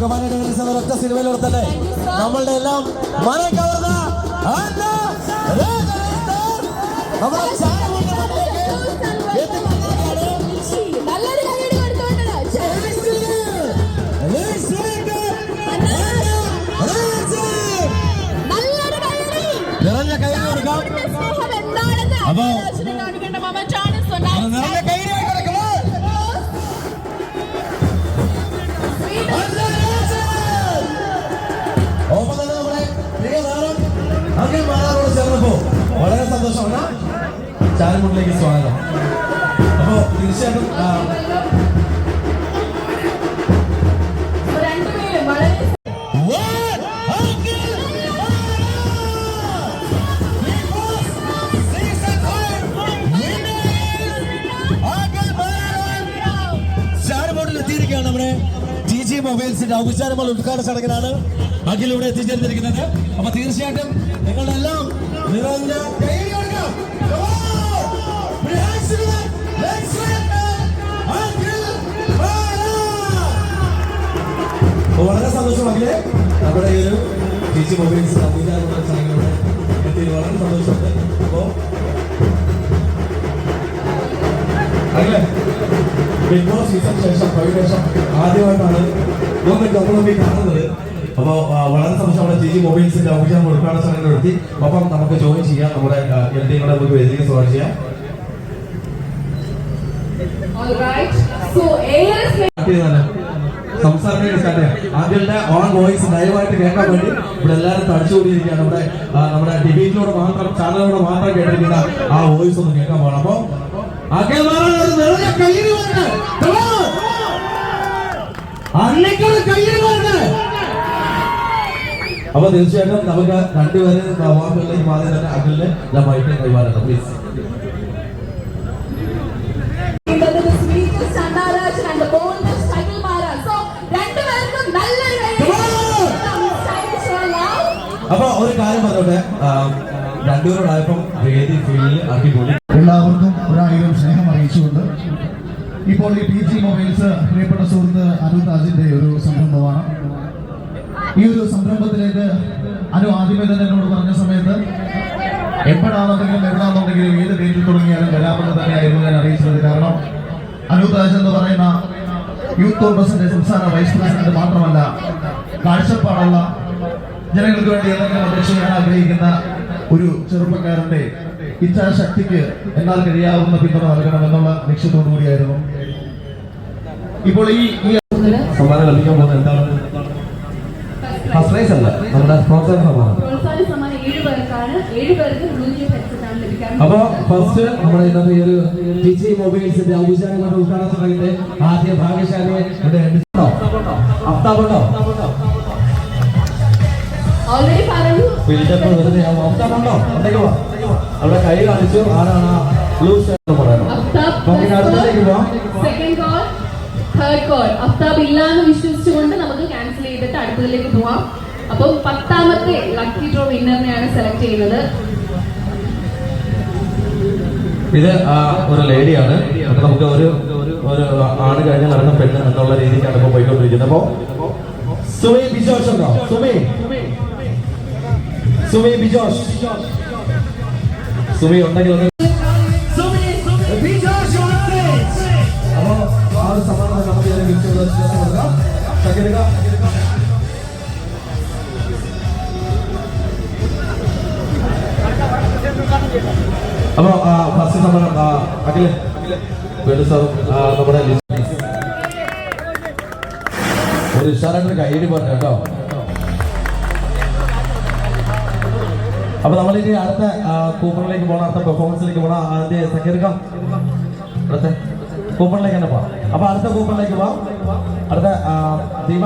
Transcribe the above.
ഭഗവാനുടെ ഒരു ഒറ്റ സിനിമയിലൂടെ തന്നെ നമ്മളുടെ എല്ലാം മനം കവർന്ന നിറഞ്ഞ കൈ കൊടുക്കാം. അപ്പോ- അഖിൽ മാതാവിനോട് ചേർന്നപ്പോ വളരെ സന്തോഷമാണ്. ചാരമുട്ടിലേക്ക് സ്വാഗതം. അപ്പോ തീർച്ചയായിട്ടും എത്തിയിരിക്കുകയാണ് നമ്മുടെ ടി ജി മൊബൈൽസിന്റെ ഔപചാരമുള്ള ഉദ്ഘാടന ചടങ്ങിലാണ് അഖിൽ ഇവിടെ എത്തിച്ചേർന്നിരിക്കുന്നത്. അപ്പൊ തീർച്ചയായിട്ടും നിങ്ങളുടെ എല്ലാം നിറഞ്ഞ വളരെ സന്തോഷമാക്കില്ലേ നമ്മുടെ ഈ ഒരു ജി മൊബൈൽസ് ഔപചാരമായ ചടങ്ങിലൂടെ എത്തിയത് വളരെ സന്തോഷമുണ്ട്. അപ്പോ അല്ലേ ബിഗ് ബോസ് സീസൺ ശേഷം പ്രവിശേഷം ശേഷം ആദ്യമായിട്ടാണ് ഗവൺമെന്റ് നമ്മളൊക്കെ കാണുന്നത്. അപ്പോൾ വളരെ സംശയം നമ്മുടെ ജി മൊബൈൽസിന്റെ നമ്മൾ ഉദ്ഘാടന ചടങ്ങിൽ നടത്തി. ഒപ്പം നമുക്ക് ജോയിൻ ചെയ്യാം. നമ്മുടെ എൽ ഡി കൂടെ നമുക്ക് വേദിക്ക് സ്വാഗതം ചെയ്യാം. All right. So, ഏറെ സ്നേഹം സ്റ്റാർട്ട് ചെയ്താലോ സംസാരം സ്റ്റാർട്ട് ചെയ്യാം. ആദ്യത്തെ ഓൺ വോയിസ് ലൈവായിട്ട് കേൾക്കാൻ വേണ്ടി ഇവിടെ എല്ലാവരും തടിച്ചുകൂടിയിരിക്കുകയാണ് നമ്മുടെ നമ്മുടെ ഡിബേറ്റിലൂടെ മാത്രം ചാനലിലൂടെ മാത്രം കേട്ടിരിക്കുന്ന ആ വോയിസ് ഒന്ന് കേൾക്കാൻ പോകണം. അപ്പൊ വന്ന് അന്നേക്കാൾ കയ്യിൽ വന്ന് അപ്പൊ തീർച്ചയായിട്ടും നമുക്ക് രണ്ടുപേരെ വാക്കുകളിലേക്ക് മാറി തന്നെ അഖിലിന് ഞാൻ മൈക്ക് കൈമാറണം. പ്ലീസ്. അപ്പൊ ഒരു കാര്യം പറഞ്ഞോട്ടെ. രണ്ടുപേരോടായപ്പം വേദി ഫീൽഡിൽ അടിപൊളി. എല്ലാവർക്കും ഒരായിരം സ്നേഹം അറിയിച്ചുകൊണ്ട് ഇപ്പോൾ ഈ പി ജി മൊബൈൽസ് പ്രിയപ്പെട്ട സുഹൃത്ത് അരുൺ ഒരു സംരംഭമാണ്. ഈ ഒരു സംരംഭത്തിലേക്ക് അനു ആദ്യമേ തന്നെ എന്നോട് പറഞ്ഞ സമയത്ത് എപ്പോഴാണെന്നുണ്ടെങ്കിലും എവിടാണെന്നുണ്ടെങ്കിലും ഏത് ഡേറ്റിൽ തുടങ്ങിയാലും വരാമെന്ന് തന്നെയായിരുന്നു ഞാൻ അറിയിച്ചത്. കാരണം അനു താജ് എന്ന് പറയുന്ന യൂത്ത് കോൺഗ്രസിന്റെ സംസ്ഥാന വൈസ് പ്രസിഡന്റ് മാത്രമല്ല കാഴ്ചപ്പാടുള്ള ജനങ്ങൾക്ക് വേണ്ടി എന്തെങ്കിലും ചെയ്യാൻ ആഗ്രഹിക്കുന്ന ഒരു ചെറുപ്പക്കാരന്റെ ഇച്ഛാശക്തിക്ക് എന്നാൽ കഴിയാവുന്ന പിന്തുണ നൽകണം എന്നുള്ള ലക്ഷ്യത്തോടു കൂടിയായിരുന്നു ഇപ്പോൾ ഈ ഈ സമ്മാനം ലഭിക്കാൻ പോകുന്നത് എന്താണ്? ഫസ്റ്റ് പ്രൈസ് അല്ല. നമ്മുടെ സ്പോൺസർ സമ്മാനം അപ്പോ ഫസ്റ്റ് നമ്മുടെ ഇന്നത്തെ ഈ ഒരു ടിജി മൊബൈൽസിന്റെ ഔപചാരികമായ ഉദ്ഘാടന ആദ്യ ഭാഗ്യശാലിയെ ഇവിടെ ഉണ്ടോ? അഫ്താബുണ്ടോ ഫിൽറ്റപ്പ് വെറുതെ. അഫ്താബുണ്ടോ ഉണ്ടെങ്കിൽ അവിടെ കൈ കാണിച്ചു. ആരാണ് ബ്ലൂ ഷർട്ട് പറയണം ഇനി അടുത്തേക്ക് പോവാം. തേർഡ് കോൾ അഫ്താബ് ഇല്ല എന്ന് വിശ്വസിച്ചുകൊണ്ട് നമുക്ക് ക്യാൻസൽ ചെയ്തിട്ട് അടുത്തതിലേക്ക് പോവാം. അപ്പം പത്താമത്തെ ലക്കി ഡ്രോ വിന്നറിനെയാണ് സെലക്ട് ചെയ്യുന്നത്. ഇത് ഒരു ലേഡിയാണ് നമുക്ക് ഒരു ഒരു ആണ് കഴിഞ്ഞ നടന്ന പെണ്ണ് എന്നുള്ള രീതിക്കാണ് ഇപ്പൊ പോയിക്കൊണ്ടിരിക്കുന്നത് അപ്പോ സുമേ ബിജോഷ് ഉണ്ടോ? സുമേ. സുമേ ബിജോഷ്. സുമേ ഉണ്ടെങ്കിൽ ഒന്ന് അപ്പോ ഫസ്റ്റ് നമ്മുടെ അഖിൽ വേണു സാറും നമ്മുടെ ഒരു ഉഷാറായിട്ട് കൈയടി പറഞ്ഞു കേട്ടോ. അപ്പൊ നമ്മൾ ഇനി അടുത്ത കൂപ്പണിലേക്ക് പോകണം അടുത്ത പെർഫോമൻസിലേക്ക് പോകണം ആദ്യ സഹകരിക്കാം അടുത്ത കൂപ്പണിലേക്ക് തന്നെ പോവാം അപ്പൊ അടുത്ത കൂപ്പണിലേക്ക് പോവാം. അടുത്ത ദീപ